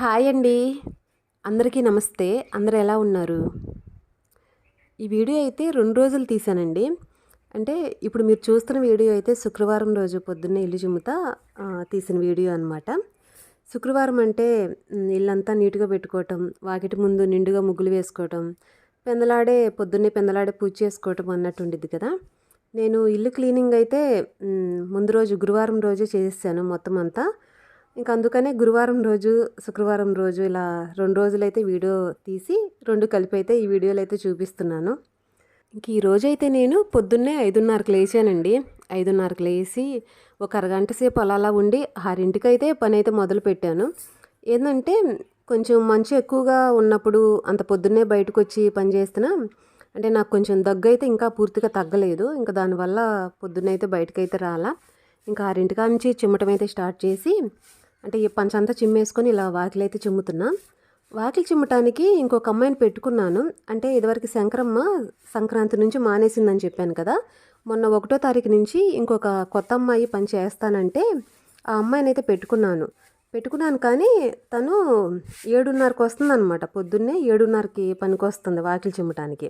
Hi అండి. అందరికీ నమస్తే. అందరు ఎలా ఉన్నారు? ఈ వీడియో అయితే రెండు రోజులు తీసానండి. అంటే ఇప్పుడు మీరు చూస్తున్న వీడియో అయితే శుక్రవారం రోజు పొద్దున్నే ఇల్లు చిమ్ముతా తీసిన వీడియో అనమాట శుక్రవారం అంటే ఇల్లంతా నీట్గా పెట్టుకోవటం వాకిటి ముందు నిండుగా ముగ్గులు వేసుకోవటం పెందలాడే పొద్దున్నే పెందలాడే పూజ చేసుకోవటం అన్నట్టు ఉండిద్ది కదా. నేను ఇల్లు క్లీనింగ్ అయితే ముందు రోజు గురువారం రోజే చేసేసాను మొత్తం అంతా ఇంకా అందుకనే గురువారం రోజు శుక్రవారం రోజు ఇలా రెండు రోజులైతే వీడియో తీసి రెండు కలిపి అయితే ఈ వీడియోలు అయితే చూపిస్తున్నాను. ఇంక ఈ అయితే నేను పొద్దున్నే ఐదున్నరకు లేచానండి. ఐదున్నరకు లేచి ఒక అరగంట సేపు అలా అలా ఉండి ఆరింటికైతే పని అయితే మొదలు పెట్టాను. ఏంటంటే కొంచెం మంచు ఎక్కువగా ఉన్నప్పుడు అంత పొద్దున్నే బయటకు వచ్చి పని చేస్తున్నా అంటే నాకు కొంచెం దగ్గు అయితే ఇంకా పూర్తిగా తగ్గలేదు. ఇంకా దానివల్ల పొద్దున్నైతే బయటకైతే రాలా. ఇంకా ఆరింటికా నుంచి చిమ్మటం అయితే స్టార్ట్ చేసి అంటే ఈ పంచంతా చిమ్మేసుకొని ఇలా వాకిలి అయితే చిమ్ముతున్నా. వాకిలి చిమ్మటానికి ఇంకొక అమ్మాయిని పెట్టుకున్నాను. అంటే ఇదివరకు శంకరమ్మ సంక్రాంతి నుంచి మానేసిందని చెప్పాను కదా. మొన్న ఒకటో తారీఖు నుంచి ఇంకొక కొత్త అమ్మాయి పని చేస్తానంటే ఆ అమ్మాయిని అయితే పెట్టుకున్నాను. పెట్టుకున్నాను కానీ తను ఏడున్నరకు వస్తుంది అనమాట పొద్దున్నే ఏడున్నరకి పనికి వస్తుంది వాకిలి చిమ్మటానికి.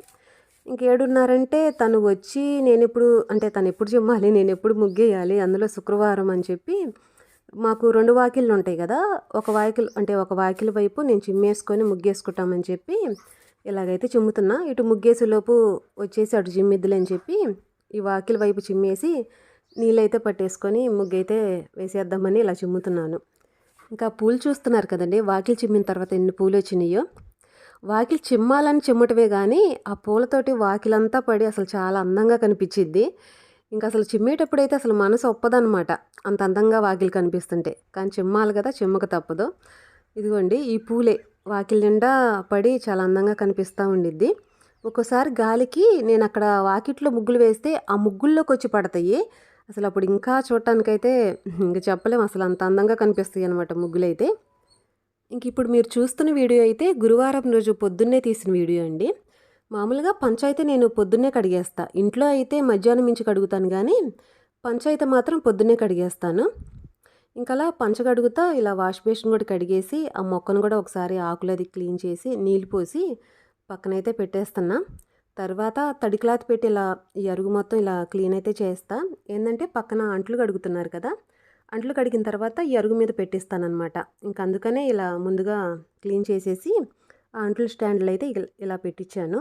ఇంక ఏడున్నరంటే తను వచ్చి నేను ఎప్పుడు అంటే తను ఎప్పుడు చిమ్మాలి నేను ఎప్పుడు ముగ్గేయాలి అందులో శుక్రవారం అని చెప్పి మాకు రెండు వాకిళ్ళు ఉంటాయి కదా ఒక వాకిల్ అంటే ఒక వాకిలి వైపు నేను చిమ్మేసుకొని ముగ్గేసుకుంటామని చెప్పి ఇలాగైతే చిమ్ముతున్నా. ఇటు ముగ్గేసేలోపు వచ్చేసి అటు చిమ్మిద్దులు అని చెప్పి ఈ వాకిలి వైపు చిమ్మేసి నీళ్ళైతే పట్టేసుకొని ముగ్గైతే వేసేద్దామని ఇలా చిమ్ముతున్నాను. ఇంకా పూలు చూస్తున్నారు కదండి వాకిలి చిమ్మిన తర్వాత ఎన్ని పూలు వచ్చినాయో. వాకిలి చిమ్మాలని చిమ్మటమే కానీ ఆ పూలతోటి వాకిలంతా పడి అసలు చాలా అందంగా కనిపించిద్ది. ఇంకా అసలు చిమ్మేటప్పుడు అయితే అసలు మనసు ఒప్పదనమాట అంత అందంగా వాకిలి కనిపిస్తుంటే. కానీ చిమ్మాలి కదా చిమ్మక తప్పదు. ఇదిగోండి ఈ పూలే. వాకిలి నిండా పడి చాలా అందంగా కనిపిస్తూ ఉండిద్ది. ఒక్కోసారి గాలికి నేను అక్కడ వాకిట్లో ముగ్గులు వేస్తే ఆ ముగ్గుల్లోకి వచ్చి పడతాయి. అసలు అప్పుడు ఇంకా చూడటానికైతే ఇంకా చెప్పలేం. అసలు అంత అందంగా కనిపిస్తాయి అనమాట ముగ్గులైతే. ఇంక ఇప్పుడు మీరు చూస్తున్న వీడియో అయితే గురువారం రోజు పొద్దున్నే తీసిన వీడియో అండి. మామూలుగా పంచాయితీ నేను పొద్దున్నే కడిగేస్తా. ఇంట్లో అయితే మధ్యాహ్నం మించి కడుగుతాను కానీ పంచాయితీ మాత్రం పొద్దున్నే కడిగేస్తాను. ఇంకా అలా పంచ కడుగుతా ఇలా వాష్ బేసిన్ కూడా కడిగేసి ఆ మొక్కను కూడా ఒకసారి ఆకులు అది క్లీన్ చేసి నీళ్ళు పోసి పక్కనైతే పెట్టేస్తున్నా. తర్వాత తడి క్లాత్ పెట్టి ఇలా ఈ అరుగు మొత్తం ఇలా క్లీన్ అయితే చేస్తా. ఏంటంటే పక్కన అంట్లు కడుగుతున్నారు కదా అంట్లు కడిగిన తర్వాత ఈ అరుగు మీద పెట్టిస్తానమాట ఇంకా అందుకనే ఇలా ముందుగా క్లీన్ చేసేసి ఆ అంట్లు స్టాండ్లు అయితే ఇలా పెట్టించాను.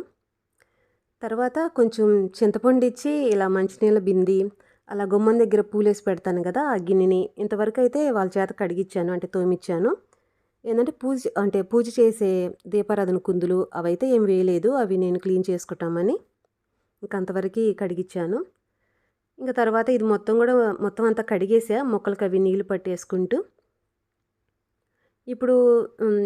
తర్వాత కొంచెం చింతపండు ఇచ్చి ఇలా మంచినీళ్ళ బింది అలా గుమ్మం దగ్గర పూలేసి పెడతాను కదా ఆ గిన్నెని. ఇంతవరకు అయితే వాళ్ళ చేత కడిగిచ్చాను అంటే తోమిచ్చాను. ఏంటంటే పూజ అంటే పూజ చేసే దీపారాధన కుందులు అవైతే ఏం వేయలేదు అవి నేను క్లీన్ చేసుకుంటామని. ఇంక అంతవరకు కడిగిచ్చాను. ఇంకా తర్వాత ఇది మొత్తం కూడా మొత్తం అంతా కడిగేసా మొక్కలకి అవి నీళ్ళు పట్టేసుకుంటూ. ఇప్పుడు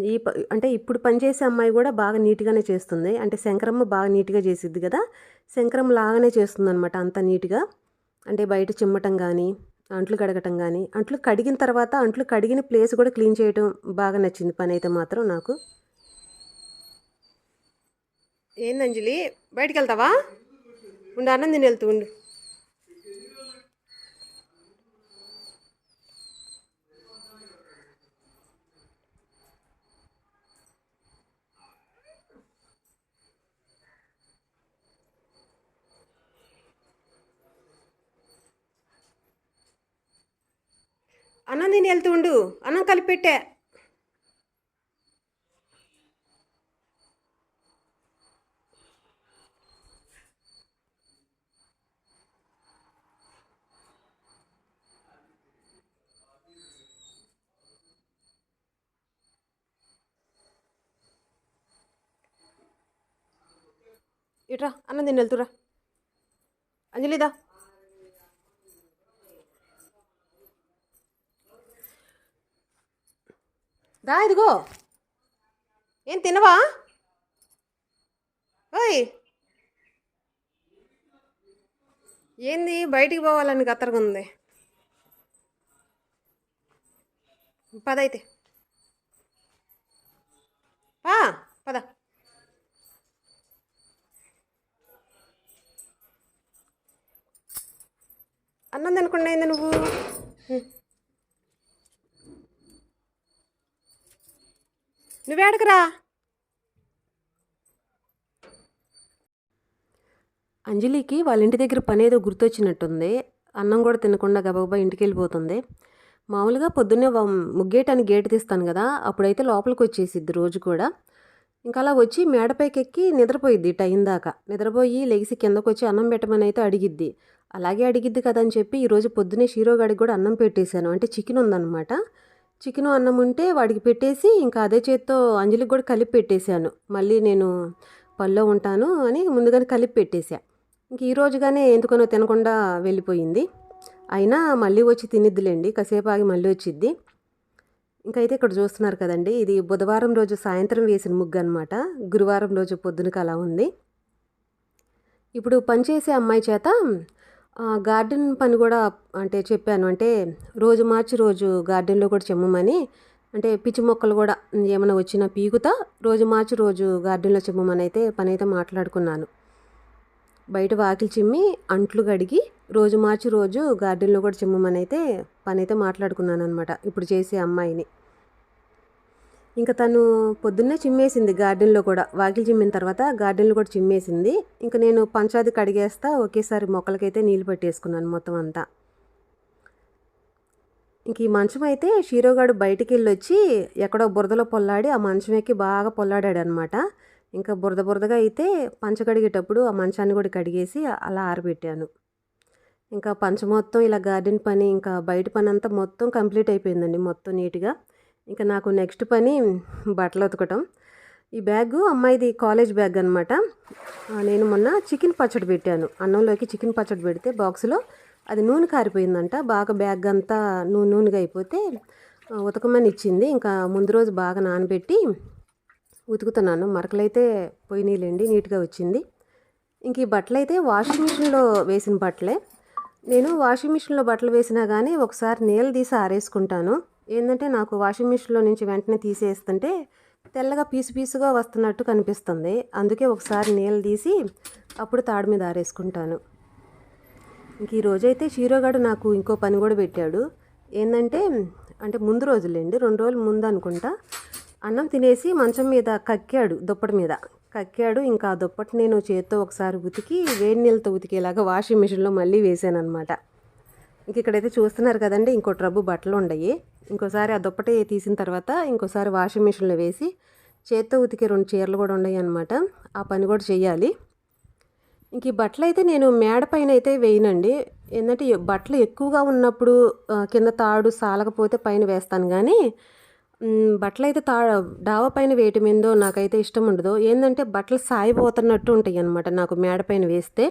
ఈ ప- అంటే ఇప్పుడు పనిచేసే అమ్మాయి కూడా బాగా నీట్గానే చేస్తుంది. అంటే శంకరమ్మ బాగా నీట్గా చేసిద్ది కదా? శంకరమ్మ లాగానే చేస్తుంది అనమాట అంత నీట్గా. అంటే బయట చిమ్మటం కానీ అంట్లు కడగటం కానీ అంట్లు కడిగిన తర్వాత అంట్లు కడిగిన ప్లేస్ కూడా క్లీన్ చేయటం బాగా నచ్చింది పని అయితే మాత్రం నాకు. ఏందంజలి బయటికి వెళ్తావా ఉండు అన్నం తిని వెళ్తూ ఉండు. తిని వెళ్తూ ఉండు. అన్నం కలిపి ఇట్రా అన్నం తిని వెళ్తురా. అంజలిదా? దా ఇదిగో. ఏం తినవా? ఓయ్. ఏంది? బయటికి పోవాలని కత్తరగా ఉంది. పదైతే పా పద. అన్నం తినకుండా అయింది నువ్వు? నువ్వేడకరా? అంజలికి వాళ్ళ ఇంటి దగ్గర పని ఏదో గుర్తొచ్చినట్టుంది. అన్నం కూడా తినకుండా గబగబా ఇంటికి వెళ్ళిపోతుంది మామూలుగా పొద్దున్నే ముగ్గేయటానికి గేటు తీస్తాను కదా అప్పుడైతే లోపలికి వచ్చేసిద్ది రోజు కూడా. ఇంకా అలా వచ్చి మేడపైకి ఎక్కి నిద్రపోయిద్ది టైం దాకా. నిద్రపోయి లెగిసి కిందకు వచ్చి అన్నం పెట్టమని అయితే అడిగిద్ది. అలాగే అడిగిద్ది కదా అని చెప్పి ఈరోజు పొద్దునే షీరోగాడికి కూడా అన్నం పెట్టేశాను. అంటే చికెన్ ఉందన్నమాట. చికెను అన్నం ఉంటే వాడికి పెట్టేసి ఇంకా అదే చేత్తో అంజలికి కూడా కలిపి పెట్టేశాను. మళ్ళీ నేను పనిలో ఉంటాను అని ముందుగానే కలిపి పెట్టేశా. ఇంక ఈ రోజుగానే ఎందుకనో తినకుండా వెళ్ళిపోయింది. అయినా మళ్ళీ వచ్చి తినిద్దిలేండి కాసేపు ఆగి మళ్ళీ వచ్చిద్ది. ఇంకైతే ఇక్కడ చూస్తున్నారు కదండి ఇది బుధవారం రోజు సాయంత్రం వేసిన ముగ్గు అనమాట గురువారం రోజు పొద్దునకి అలా ఉంది. ఇప్పుడు పనిచేసే అమ్మాయి చేత గార్డెన్ పని కూడా అంటే చెప్పాను. అంటే రోజు మార్చి రోజు గార్డెన్లో కూడా చెమ్మమని అంటే పిచ్చి మొక్కలు కూడా ఏమైనా వచ్చినా పీకుతా రోజు మార్చి రోజు గార్డెన్లో చెమ్మమని అయితే పని అయితే మాట్లాడుకున్నాను. బయట వాకిలి చిమ్మి అంట్లు కడిగి రోజు మార్చి రోజు గార్డెన్లో కూడా చిమ్మమని అయితే పని అయితే మాట్లాడుకున్నాను అనమాట ఇప్పుడు చేసే అమ్మాయిని. ఇంకా తను పొద్దున్నే చిమ్మేసింది గార్డెన్లో కూడా. వాకిలి చిమ్మిన తర్వాత గార్డెన్లో కూడా చిమ్మేసింది. ఇంకా నేను పంచాది కడిగేస్తా ఒకేసారి మొక్కలకైతే నీళ్ళు పెట్టేసుకున్నాను మొత్తం అంతా. ఇంక ఈ మంచం అయితే షీరోగాడు బయటికి వెళ్ళి వచ్చి ఎక్కడో బురదలో పొల్లాడి ఆ మంచం ఎక్కి బాగా పొల్లాడాడు అనమాట ఇంకా బురద బురదగా అయితే పంచ కడిగేటప్పుడు ఆ మంచాన్ని కూడా కడిగేసి అలా ఆరబెట్టాను. ఇంకా పంచ మొత్తం ఇలా గార్డెన్ పని ఇంకా బయట పని అంతా మొత్తం కంప్లీట్ అయిపోయిందండి మొత్తం నీట్గా. ఇంకా నాకు నెక్స్ట్ పని బట్టలు ఉతకటం. ఈ బ్యాగ్ అమ్మాయిది కాలేజ్ బ్యాగ్ అనమాట నేను మొన్న చికెన్ పచ్చడి పెట్టాను. అన్నంలోకి చికెన్ పచ్చడి పెడితే బాక్స్లో అది నూనె కారిపోయిందంట. బాగా బ్యాగ్ అంతా నూనె నూనెగా అయిపోతే ఉతకమని ఇచ్చింది. ఇంకా ముందు రోజు బాగా నానబెట్టి ఉతుకుతున్నాను. మరకలైతే పోయినాయిలేండి నీట్గా వచ్చింది. ఇంక ఈ బట్టలు అయితే వాషింగ్ మిషన్లో వేసిన బట్టలే. నేను వాషింగ్ మిషన్లో బట్టలు వేసినా కానీ ఒకసారి నీళ్ళు తీసి ఆరేసుకుంటాను. ఏంటంటే నాకు వాషింగ్ మిషన్లో నుంచి వెంటనే తీసేస్తుంటే తెల్లగా పీసు పీసుగా వస్తున్నట్టు కనిపిస్తుంది. అందుకే ఒకసారి నీళ్ళు తీసి అప్పుడు తాడు మీద ఆరేసుకుంటాను. ఇంక ఈరోజైతే షీరోగాడు నాకు ఇంకో పని కూడా పెట్టాడు. ఏంటంటే అంటే ముందు రోజులేండి రెండు రోజులు ముందు అనుకుంటా అన్నం తినేసి మంచం మీద కక్కాడు దుప్పటి మీద. కక్కాడు ఇంకా ఆ దుప్పటి నేను చేత్తో ఒకసారి ఉతికి వేడి నీళ్ళతో ఉతికేలాగా వాషింగ్ మిషన్లో మళ్ళీ వేసాను అనమాట ఇంక ఇక్కడైతే చూస్తున్నారు కదండి ఇంకో ట్రబ్బు బట్టలు ఉండయి. ఇంకోసారి ఆ దుప్పటి తీసిన తర్వాత ఇంకోసారి వాషింగ్ మిషన్లో వేసి చేత్తో ఉతికే రెండు చీరలు కూడా ఉన్నాయి అనమాట ఆ పని కూడా చేయాలి ఇంక ఈ బట్టలు అయితే నేను మేడ పైన అయితే వేయనండి. ఏంటంటే బట్టలు ఎక్కువగా ఉన్నప్పుడు కింద తాడు సాలకపోతే పైన వేస్తాను కానీ బట్టలు అయితే తా డావ పైన వేయటం ఏందో నాకైతే ఇష్టం ఉండదు. ఏంటంటే బట్టలు సాయిపోతున్నట్టు ఉంటాయి అనమాట నాకు మేడ పైన వేస్తే.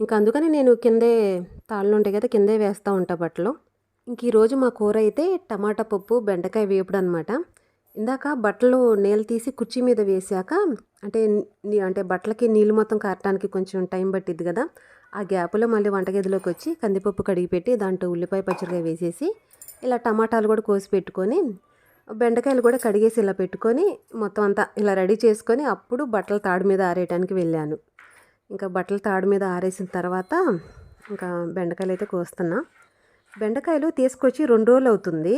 ఇంకా అందుకని నేను కిందే తాళ్ళు ఉంటాయి కదా కిందే వేస్తూ ఉంటా బట్టలు. ఇంక ఈరోజు మా కూర అయితే టమాటా పప్పు బెండకాయ వేపుడు అనమాట ఇందాక బట్టలు నీళ్ళు తీసి కుర్చీ మీద వేసాక అంటే నీ- అంటే బట్టలకి నీళ్ళు మొత్తం కారటానికి కొంచెం టైం పట్టిద్ది కదా ఆ గ్యాప్లో మళ్ళీ వంటగదిలోకి వచ్చి కందిపప్పు కడిగి పెట్టి దాంట్లో ఉల్లిపాయ పచ్చడిగా వేసేసి ఇలా టమాటాలు కూడా కోసి పెట్టుకొని బెండకాయలు కూడా కడిగేసి ఇలా పెట్టుకొని మొత్తం అంతా ఇలా రెడీ చేసుకొని అప్పుడు బట్టలు తాడు మీద ఆరేయడానికి వెళ్ళాను. ఇంకా బట్టలు తాడు మీద ఆరేసిన తర్వాత ఇంకా బెండకాయలు అయితే కోస్తున్నా. బెండకాయలు తీసుకొచ్చి రెండు రోజులు అవుతుంది.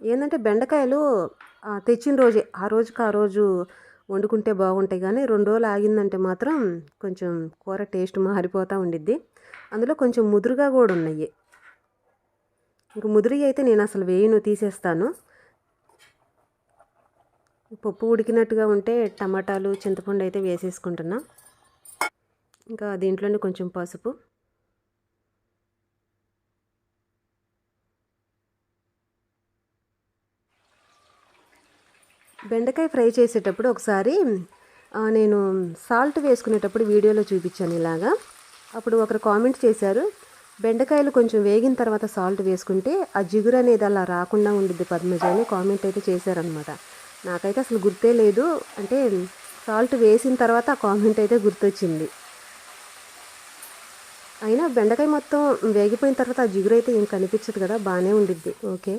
ఏంటంటే బెండకాయలు తెచ్చిన రోజే ఆ రోజుకి ఆ రోజు వండుకుంటే బాగుంటాయి కానీ రెండు రోజులు ఆగిందంటే మాత్రం కొంచెం కూర టేస్ట్ మారిపోతూ ఉండిద్ది. అందులో కొంచెం ముదురుగా కూడా ఉన్నాయి. ఇంక ముదురు అయితే నేను అసలు వేయను తీసేస్తాను. పప్పు ఉడికినట్టుగా ఉంటే టమాటాలు చింతపండు అయితే వేసేసుకుంటున్నా. ఇంకా దీంట్లోనే కొంచెం పసుపు. బెండకాయ ఫ్రై చేసేటప్పుడు ఒకసారి నేను సాల్ట్ వేసుకునేటప్పుడు వీడియోలో చూపించాను ఇలాగా. అప్పుడు ఒకరు కామెంట్ చేశారు బెండకాయలు కొంచెం వేగిన తర్వాత సాల్ట్ వేసుకుంటే ఆ జిగురు అనేది అలా రాకుండా ఉండిద్ది పద్మజ అని కామెంట్ అయితే చేశారనమాట నాకైతే అసలు గుర్తే లేదు అంటే సాల్ట్ వేసిన తర్వాత ఆ కామెంట్ అయితే గుర్తొచ్చింది. అయినా బెండకాయ మొత్తం వేగిపోయిన తర్వాత ఆ జిగురు అయితే ఏం కనిపించదు కదా బాగానే ఉండిద్ది. ఓకే.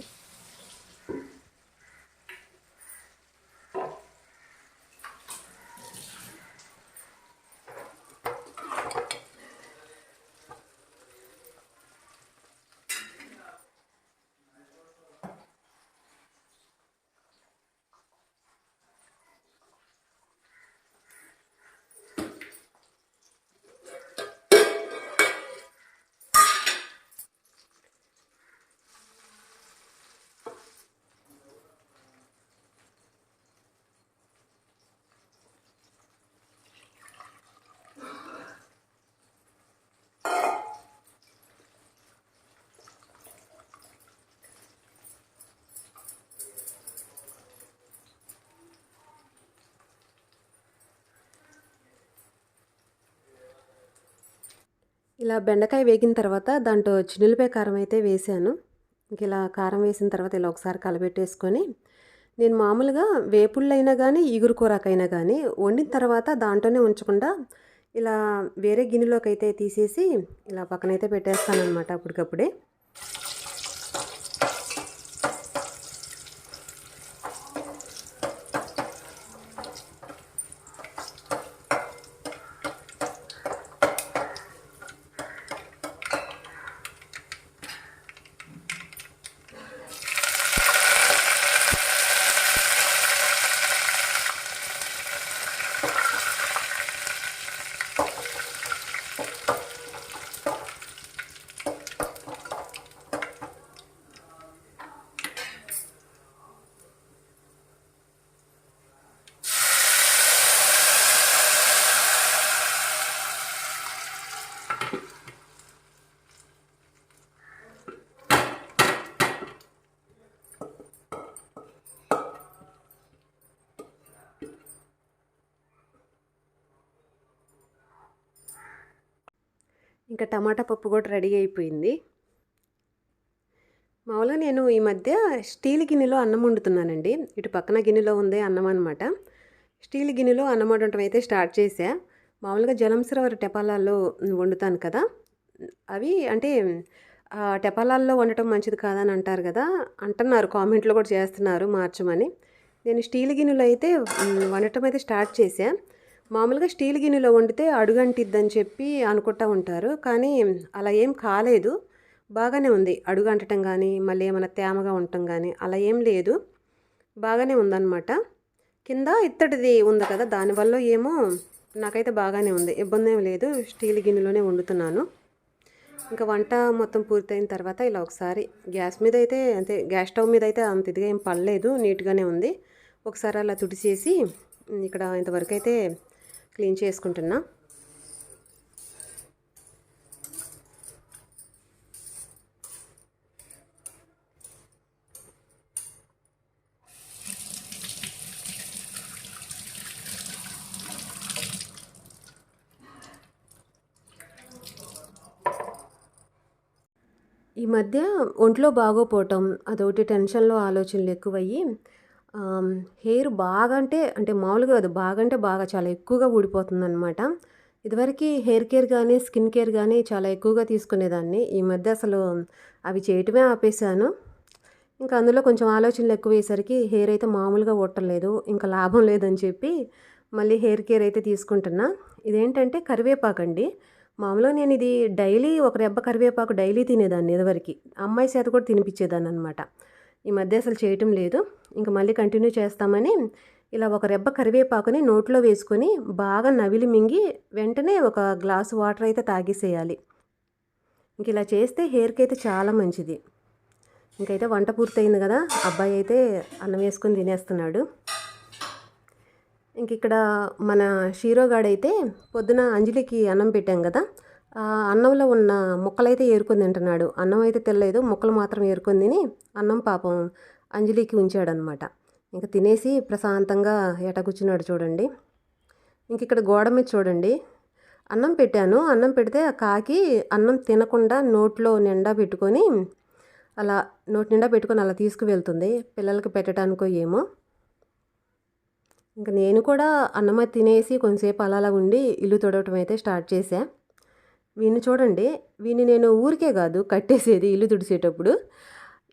ఇలా బెండకాయ వేగిన తర్వాత దాంట్లో చిన్నులపై కారం అయితే వేసాను. ఇంక ఇలా కారం వేసిన తర్వాత ఇలా ఒకసారి కలబెట్టేసుకొని నేను మామూలుగా వేపుళ్ళైనా కానీ ఈగురు కూరకైనా కానీ వండిన తర్వాత దాంట్లోనే ఉంచకుండా ఇలా వేరే గిన్నెలోకి అయితే తీసేసి ఇలా పక్కనైతే పెట్టేస్తాను అనమాట అప్పటికప్పుడే. ఇంకా టమాటా పప్పు కూడా రెడీ అయిపోయింది. మామూలుగా నేను ఈ మధ్య స్టీల్ గిన్నెలో అన్నం వండుతున్నానండి. ఇటు పక్కన గిన్నెలో ఉంది అన్నం అనమాట స్టీల్ గిన్నెలో అన్నం వండటం అయితే స్టార్ట్ చేశా. మామూలుగా జలంసరవర టెపాలాల్లో వండుతాను కదా. అవి అంటే టెపాలాల్లో వండటం మంచిది కాదని అంటారు కదా. అంటున్నారు కామెంట్లో కూడా చేస్తున్నారు మార్చమని. నేను స్టీల్ గిన్నెలో అయితే వండటం అయితే స్టార్ట్ చేశాను మామూలుగా స్టీల్ గిన్నెలో వండితే అడుగంటిద్దని చెప్పి అనుకుంటా ఉంటారు. కానీ అలా ఏం కాలేదు. బాగానే ఉంది. అడుగంటటం కానీ మళ్ళీ ఏమైనా తేమగా ఉండటం కానీ అలా ఏం లేదు. బాగానే ఉందన్నమాట. కింద ఇత్తడిది ఉంది కదా దానివల్ల ఏమో నాకైతే బాగానే ఉంది. ఇబ్బంది ఏం లేదు. స్టీల్ గిన్నెలోనే వండుతున్నాను. ఇంకా వంట మొత్తం పూర్తయిన తర్వాత ఇలా ఒకసారి గ్యాస్ మీద అయితే అంటే గ్యాస్ స్టవ్ మీద అయితే అంత ఇదిగా ఏం పడలేదు. నీట్గానే ఉంది. ఒకసారి అలా తుడిచేసి ఇక్కడ ఇంతవరకు అయితే క్లీన్ చేసుకుంటున్నా. ఈ మధ్య ఒంట్లో బాగోపోవటం అదొకటి టెన్షన్లో ఆలోచనలు ఎక్కువయ్యి హెయిర్ బాగా అంటే అంటే మామూలుగా అది బాగా అంటే బాగా చాలా ఎక్కువగా ఊడిపోతుంది అనమాట ఇదివరకు హెయిర్ కేర్ కానీ స్కిన్ కేర్ కానీ చాలా ఎక్కువగా తీసుకునేదాన్ని. ఈ మధ్య అసలు అవి చేయటమే ఆపేశాను. ఇంకా అందులో కొంచెం ఆలోచనలు ఎక్కువయ్యేసరికి హెయిర్ అయితే మామూలుగా ఒట్టలేదు ఇంకా లాభం లేదని చెప్పి మళ్ళీ హెయిర్ కేర్ అయితే తీసుకుంటున్నా. ఇదేంటంటే కరివేపాకండి మామూలుగా నేను ఇది డైలీ ఒక రెబ్బ కరివేపాకు డైలీ తినేదాన్ని ఇదివరకు. అమ్మాయి చేత కూడా తినిపించేదాన్ని అనమాట ఈ మధ్య అసలు చేయటం లేదు. ఇంకా మళ్ళీ కంటిన్యూ చేస్తామని ఇలా ఒక రెబ్బ కరివేపాకుని నోట్లో వేసుకొని బాగా నవిలి మింగి వెంటనే ఒక గ్లాసు వాటర్ అయితే తాగేసేయాలి. ఇంక ఇలా చేస్తే హెయిర్కి అయితే చాలా మంచిది. ఇంకైతే వంట పూర్తయింది కదా అబ్బాయి అయితే అన్నం వేసుకొని తినేస్తున్నాడు. ఇంక ఇక్కడ మన షీరోగాడైతే పొద్దున అంజలికి అన్నం పెట్టాం కదా అన్నంలో ఉన్న ముక్కలైతే ఏరుకొని తింటున్నాడు. అన్నం అయితే తినలేదు. ముక్కలు మాత్రం ఏరుకొని తిని అన్నం పాపం అంజలికి ఉంచాడనమాట ఇంకా తినేసి ప్రశాంతంగా ఎట కూర్చున్నాడు చూడండి. ఇంక ఇక్కడ గోడ మీద చూడండి. అన్నం పెట్టాను. అన్నం పెడితే కాకి అన్నం తినకుండా నోట్లో నిండా పెట్టుకొని అలా నోటి నిండా పెట్టుకొని అలా తీసుకువెళ్తుంది. పిల్లలకి పెట్టడానికో ఏమో. ఇంకా నేను కూడా అన్నం తినేసి కొంతసేపు అలా ఉండి ఇల్లు తొడవటం అయితే స్టార్ట్ చేశాను వీడిని చూడండి. వీడిని నేను ఊరికే కాదు కట్టేసేది ఇల్లు తుడిసేటప్పుడు.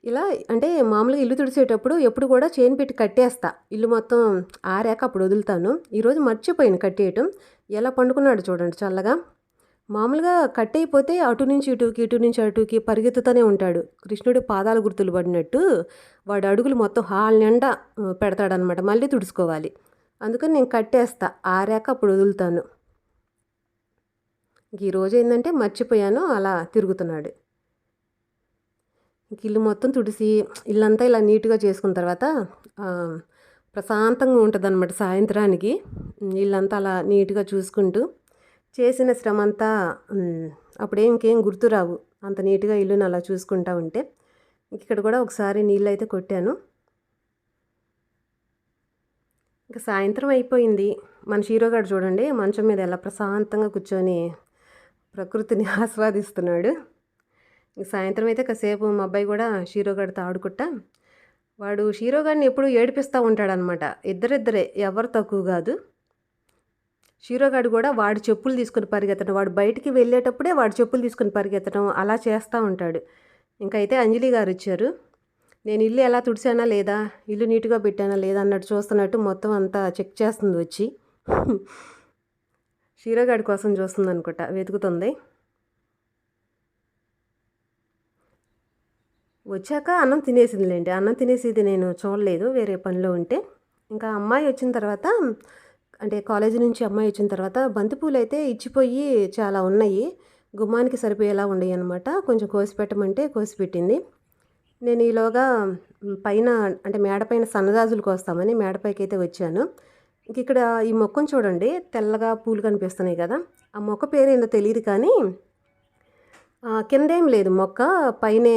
ఇలా అంటే మామూలుగా ఇల్లు తుడిసేటప్పుడు ఎప్పుడు కూడా చేను పెట్టి కట్టేస్తా. ఇల్లు మొత్తం ఆరాక అప్పుడు వదులుతాను. ఈరోజు మర్చిపోయాను కట్టేయటం. ఎలా పండుకున్నాడు చూడండి చల్లగా. మామూలుగా కట్టయిపోతే అటు నుంచి ఇటుకి ఇటు నుంచి అటుకి పరిగెత్తుతూనే ఉంటాడు. కృష్ణుడు పాదాల గుర్తులు పడినట్టు వాడు అడుగులు మొత్తం హాల్ నిండా పెడతాడనమాట మళ్ళీ తుడుచుకోవాలి. అందుకని నేను కట్టేస్తా. ఆరాక అప్పుడు వదులుతాను. ఈరోజు ఏంటంటే మర్చిపోయాను అలా తిరుగుతున్నాడు. ఇల్లు మొత్తం తుడిసి ఇల్లంతా ఇలా నీట్గా చేసుకున్న తర్వాత ప్రశాంతంగా ఉంటుంది అనమాట సాయంత్రానికి. ఇల్లంతా అలా నీట్గా చూసుకుంటూ చేసిన శ్రమ అంతా అప్పుడే ఇంకేం గుర్తురావు అంత నీట్గా ఇల్లుని అలా చూసుకుంటా ఉంటే. ఇక్కడ కూడా ఒకసారి నీళ్ళు అయితే కొట్టాను. ఇంకా సాయంత్రం అయిపోయింది. మన షీరోగాడు చూడండి మంచం మీద ఎలా ప్రశాంతంగా కూర్చొని ప్రకృతిని ఆస్వాదిస్తున్నాడు. ఇంక సాయంత్రం అయితే కాసేపు మా అబ్బాయి కూడా షీరోగాడితో ఆడుకుంటా వాడు షీరోగాడిని ఎప్పుడు ఏడిపిస్తూ ఉంటాడనమాట ఇద్దరిద్దరే ఎవరు తక్కువ కాదు. షీరోగాడు కూడా వాడి చెప్పులు తీసుకుని పరిగెత్తడం వాడు బయటికి వెళ్ళేటప్పుడే వాడి చెప్పులు తీసుకుని పరిగెత్తడం అలా చేస్తూ ఉంటాడు. ఇంకైతే అంజలి గారు వచ్చారు నేను ఇల్లు ఎలా తుడిచానా లేదా? ఇల్లు నీట్గా పెట్టానా లేదా? అన్నట్టు చూస్తున్నట్టు మొత్తం అంతా చెక్ చేస్తుంది వచ్చి. చీరగాడి కోసం చూస్తుంది అనుకుంటా వెతుకుతుంది. వచ్చాక అన్నం తినేసిందిలేండి అన్నం తినేసేది నేను చూడలేదు వేరే పనిలో ఉంటే. ఇంకా అమ్మాయి వచ్చిన తర్వాత అంటే కాలేజీ నుంచి అమ్మాయి వచ్చిన తర్వాత బంతిపూలు అయితే ఇచ్చిపోయి చాలా ఉన్నాయి. గుమ్మానికి సరిపోయేలా ఉండయి అనమాట కొంచెం కోసి పెట్టమంటే కోసి పెట్టింది. నేను ఈలోగా పైన అంటే మేడపైన సన్నజాజులు కోస్తామని మేడపైకి అయితే వచ్చాను. ఇంక ఇక్కడ ఈ మొక్కను చూడండి తెల్లగా పూలు కనిపిస్తున్నాయి కదా. ఆ మొక్క పేరు ఏందో తెలియదు కానీ కిందేం లేదు మొక్క పైనే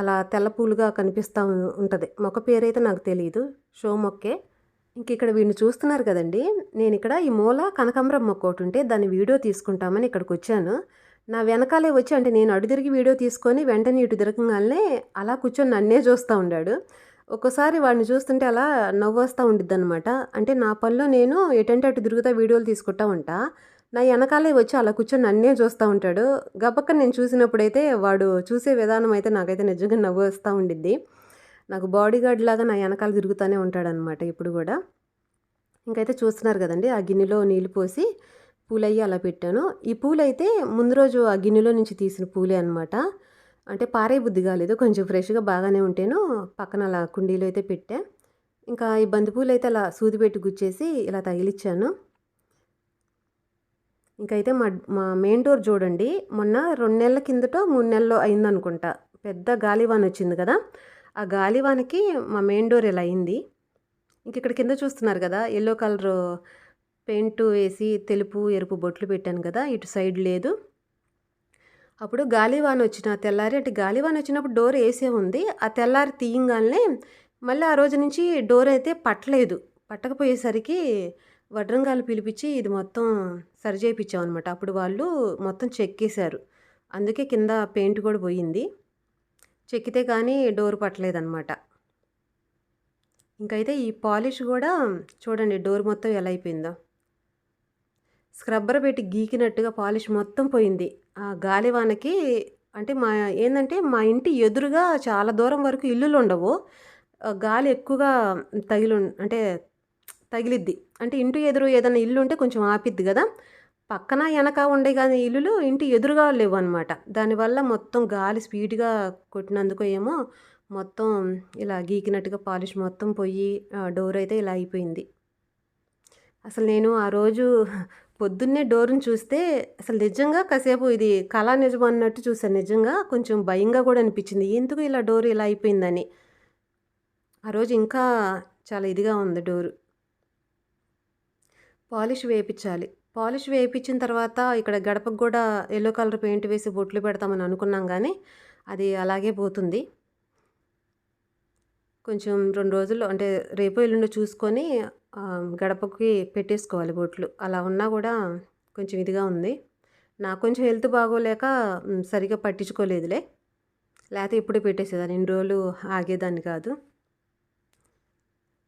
అలా తెల్ల పూలుగా కనిపిస్తూ ఉంటుంది. మొక్క పేరైతే నాకు తెలియదు షో మొక్కే. ఇంక ఇక్కడ వీడిని చూస్తున్నారు కదండి నేను ఇక్కడ ఈ మూల కనకాంబరం మొక్క ఒకటి ఉంటే దాన్ని వీడియో తీసుకుంటామని ఇక్కడికి వచ్చాను. నా వెనకాలే వచ్చి అంటే నేను అడు తిరిగి వీడియో తీసుకొని వెంటనే ఇటు తిరగంగానే అలా కూర్చొని నన్నే చూస్తూ ఉండాడు. ఒక్కోసారి వాడిని చూస్తుంటే అలా నవ్వొస్తూ ఉండిద్ది అనమాట అంటే నా పనిలో నేను ఎటంటే అటు తిరుగుతా వీడియోలు తీసుకుంటా ఉంటా. నా వెనకాలే వచ్చి అలా కూర్చొని నన్నే చూస్తూ ఉంటాడు. గబక్క నేను చూసినప్పుడైతే వాడు చూసే విధానం అయితే నాకైతే నిజంగా నవ్వు వస్తూ ఉండిద్ది. నాకు బాడీ గార్డ్ లాగా నా వెనకాల తిరుగుతూనే ఉంటాడనమాట ఇప్పుడు కూడా. ఇంకైతే చూస్తున్నారు కదండి ఆ గిన్నెలో నీళ్ళు పోసి పూలయ్యి అలా పెట్టాను. ఈ పూలైతే ముందు రోజు ఆ గిన్నెలో నుంచి తీసిన పూలే అనమాట అంటే పారే బుద్ధి కాలేదు కొంచెం ఫ్రెష్గా బాగానే ఉంటేను పక్కన అలా కుండీలో అయితే పెట్టా. ఇంకా ఈ బంతిపూలు అయితే అలా సూది పెట్టి గుచ్చేసి ఇలా తగిలిచ్చాను. ఇంకైతే మా మా మెయిన్ డోర్ చూడండి. మొన్న రెండు నెలల కిందటో మూడు నెలల్లో అయిందనుకుంటా. పెద్ద గాలివాన్ వచ్చింది కదా. ఆ గాలివానకి మా మెయిన్ డోర్ ఇలా అయింది. ఇంక ఇక్కడ కింద చూస్తున్నారు కదా ఎల్లో కలర్ పెయింట్ వేసి తెలుపు ఎరుపు బొట్లు పెట్టాను కదా ఇటు సైడ్ లేదు. అప్పుడు గాలివాన్ వచ్చిన తెల్లారి అంటే గాలివాన్ వచ్చినప్పుడు డోర్ వేసే ఉంది. ఆ తెల్లారి తీయంగానే మళ్ళీ ఆ రోజు నుంచి డోర్ అయితే పట్టలేదు. పట్టకపోయేసరికి వడ్రంగాలు పిలిపించి ఇది మొత్తం సరి చేయించాం అనమాట అప్పుడు వాళ్ళు మొత్తం చెక్కేశారు. అందుకే కింద పెయింట్ కూడా పోయింది. చెక్కితే కానీ డోర్ పట్టలేదన్నమాట. ఇంకైతే ఈ పాలిష్ కూడా చూడండి డోర్ మొత్తం ఎలా అయిపోయిందో. స్క్రబ్బర్ పెట్టి గీకినట్టుగా పాలిష్ మొత్తం పోయింది. ఆ గాలివానకి అంటే మా ఏంటంటే మా ఇంటి ఎదురుగా చాలా దూరం వరకు ఇల్లులు ఉండవు గాలి ఎక్కువగా తగిలి అంటే తగిలిద్ది. అంటే ఇంటి ఎదురు ఏదైనా ఇల్లు ఉంటే కొంచెం ఆపిద్ది కదా. పక్కన వెనక ఉండే కానీ ఇల్లులు ఇంటి ఎదురుగా లేవు అనమాట దానివల్ల మొత్తం గాలి స్పీడ్గా కొట్టినందుకు ఏమో మొత్తం ఇలా గీకినట్టుగా పాలిష్ మొత్తం పోయి డోర్ అయితే ఇలా అయిపోయింది. అసలు నేను ఆ రోజు పొద్దున్నే డోర్ని చూస్తే అసలు నిజంగా కాసేపు ఇది కళా నిజం అన్నట్టు చూసాను నిజంగా కొంచెం భయంగా కూడా అనిపించింది. ఎందుకు ఇలా డోర్ ఇలా అయిపోయిందని? ఆ రోజు ఇంకా చాలా ఇదిగా ఉంది డోరు. పాలిష్ వేయించాలి. పాలిష్ వేయించిన తర్వాత ఇక్కడ గడపకు కూడా ఎల్లో కలర్ పెయింట్ వేసి బొట్లు పెడతామని అనుకున్నాం కానీ అది అలాగే పోతుంది. కొంచెం రెండు రోజులు అంటే రేపు ఎల్లుండి చూసుకొని గడపకి పెట్టేసుకోవాలి బొట్లు. అలా ఉన్నా కూడా కొంచెం ఇదిగా ఉంది. నాకు కొంచెం హెల్త్ బాగోలేక సరిగా పట్టించుకోలేదులే. లేకపోతే ఇప్పుడే పెట్టేసేదాన్ని. ఇన్ని రోజులు ఆగేదాన్ని కాదు.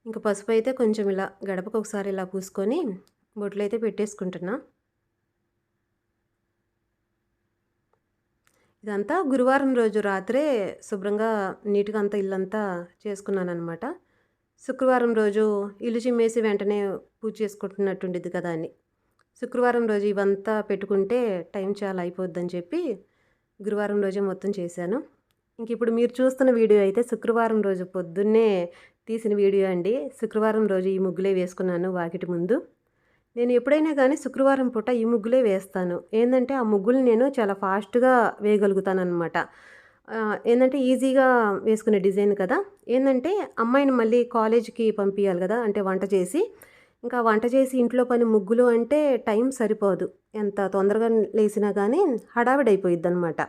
ఇంకా పసుపు అయితే కొంచెం ఇలా గడపకు ఒకసారి ఇలా పూసుకొని బొట్లు అయితే పెట్టేసుకుంటున్నా. ఇదంతా గురువారం రోజు రాత్రే శుభ్రంగా నీట్గా అంతా ఇల్లంతా చేసుకున్నాను అనమాట శుక్రవారం రోజు ఇల్లు చిమ్మేసి వెంటనే పూజ చేసుకుంటున్నట్టుండేది కదా అని. శుక్రవారం రోజు ఇవంతా పెట్టుకుంటే టైం చాలా అయిపోద్దని చెప్పి గురువారం రోజే మొత్తం చేశాను. ఇంక ఇప్పుడు మీరు చూస్తున్న వీడియో అయితే శుక్రవారం రోజు పొద్దున్నే తీసిన వీడియో అండి. శుక్రవారం రోజు ఈ ముగ్గులే వేసుకున్నాను వాకిటి ముందు. నేను ఎప్పుడైనా కానీ శుక్రవారం పూట ఈ ముగ్గులే వేస్తాను. ఏంటంటే ఆ ముగ్గులు నేను చాలా ఫాస్ట్గా వేయగలుగుతాను అనమాట ఏంటంటే ఈజీగా వేసుకునే డిజైన్ కదా. ఏంటంటే అమ్మాయిని మళ్ళీ కాలేజీకి పంపించాలి కదా అంటే వంట చేసి. ఇంకా వంట చేసి ఇంట్లో పని ముగ్గులు అంటే టైం సరిపోదు. ఎంత తొందరగా లేసినా కానీ హడావిడైపోయిద్ది అనమాట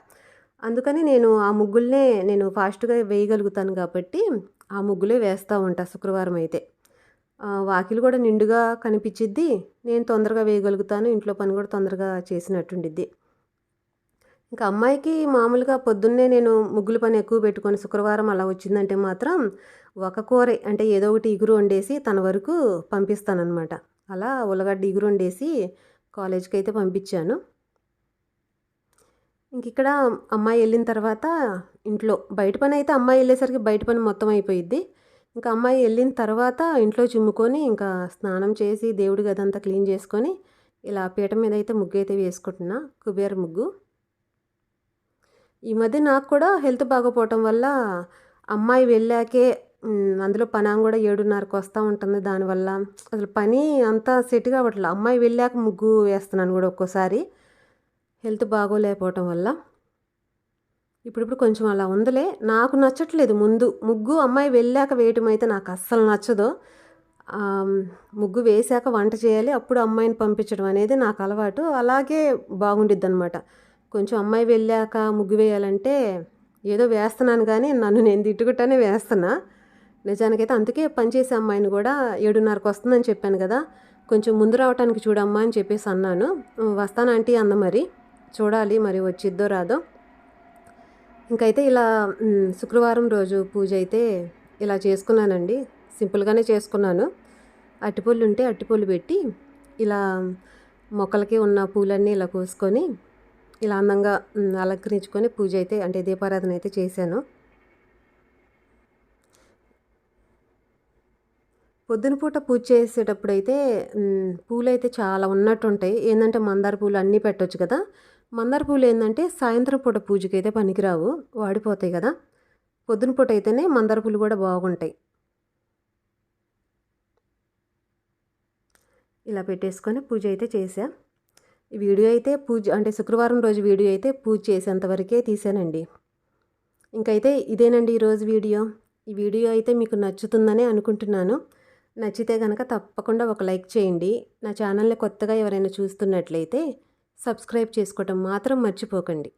అందుకని నేను ఆ ముగ్గులనే నేను ఫాస్ట్గా వేయగలుగుతాను కాబట్టి ఆ ముగ్గులే వేస్తూ ఉంటా శుక్రవారం అయితే. వాకిలు కూడా నిండుగా కనిపించిద్ది. నేను తొందరగా వేయగలుగుతాను ఇంట్లో పని కూడా తొందరగా చేసినట్టుండిద్ది. ఇంకా అమ్మాయికి మామూలుగా పొద్దున్నే నేను ముగ్గుల పని ఎక్కువ పెట్టుకొని శుక్రవారం అలా వచ్చిందంటే మాత్రం ఒక కూర అంటే ఏదో ఒకటి ఇగురు వండేసి తన వరకు పంపిస్తానన్నమాట. అలా ఉల్లగడ్డ ఇగురు వండేసి కాలేజ్కి అయితే పంపించాను. ఇంక ఇక్కడ అమ్మాయి వెళ్ళిన తర్వాత ఇంట్లో బయట పని అయితే అమ్మాయి వెళ్ళేసరికి బయట పని మొత్తం అయిపోయిద్ది. ఇంకా అమ్మాయి వెళ్ళిన తర్వాత ఇంట్లో చిమ్ముకొని ఇంకా స్నానం చేసి దేవుడి గదంతా క్లీన్ చేసుకొని ఇలా పీట మీద అయితే ముగ్గు అయితే వేసుకుంటున్నా కుబేర ముగ్గు. ఈ మధ్య నాకు కూడా హెల్త్ బాగోపోవటం వల్ల అమ్మాయి వెళ్ళాకే అందులో పనాం కూడా ఏడున్నరకు వస్తూ ఉంటుంది. దానివల్ల అసలు పని అంతా సెట్ కావట్లేదు. అమ్మాయి వెళ్ళాక ముగ్గు వేస్తున్నాను కూడా ఒక్కోసారి. హెల్త్ బాగోలేకపోవటం వల్ల ఇప్పుడిప్పుడు కొంచెం అలా ఉందిలే. నాకు నచ్చట్లేదు ముందు. ముగ్గు అమ్మాయి వెళ్ళాక వేయటం అయితే నాకు అస్సలు నచ్చదు. ముగ్గు వేశాక వంట చేయాలి. అప్పుడు అమ్మాయిని పంపించడం అనేది నాకు అలవాటు. అలాగే బాగుండిద్ది అనమాట కొంచెం అమ్మాయి వెళ్ళాక ముగ్గు వేయాలంటే ఏదో వేస్తున్నాను కానీ నన్ను నేను తిట్టుకుంటానే వేస్తున్నా. నిజానికైతే అందుకే పనిచేసే అమ్మాయిని కూడా ఏడున్నరకు వస్తుందని చెప్పాను కదా. కొంచెం ముందు రావడానికి చూడమ్మా అని చెప్పేసి అన్నాను. వస్తాను ఆంటీ అన్న మరి. చూడాలి మరి వచ్చిద్దో రాదో. ఇంకైతే ఇలా శుక్రవారం రోజు పూజ అయితే ఇలా చేసుకున్నానండి. సింపుల్గానే చేసుకున్నాను. అట్టిపూలు ఉంటే అట్టిపూలు పెట్టి ఇలా మొక్కలకి ఉన్న పూలన్నీ ఇలా కోసుకొని ఇలా అందంగా అలంకరించుకొని పూజ అయితే అంటే దీపారాధన అయితే చేశాను. పొద్దున పూట పూజ చేసేటప్పుడు అయితే పూలు అయితే చాలా ఉన్నట్టు ఉంటాయి ఏంటంటే మందార పూలు అన్నీ పెట్టవచ్చు కదా. మందార పూలు ఏంటంటే సాయంత్రం పూట పూజకి అయితే పనికిరావు వాడిపోతాయి కదా. పొద్దున పూట అయితేనే మందార పూలు కూడా బాగుంటాయి. ఇలా పెట్టేసుకొని పూజ అయితే చేసా వీడియో అయితే పూజ అంటే శుక్రవారం రోజు వీడియో అయితే పూజ చేసేంతవరకే తీసానండి. ఇంకైతే ఇదేనండి ఈరోజు వీడియో. ఈ వీడియో అయితే మీకు నచ్చుతుందని అనుకుంటున్నాను. నచ్చితే కనుక తప్పకుండా ఒక లైక్ చేయండి. నా ఛానల్ని కొత్తగా ఎవరైనా చూస్తున్నట్లయితే సబ్స్క్రైబ్ చేసుకోవటం మాత్రం మర్చిపోకండి.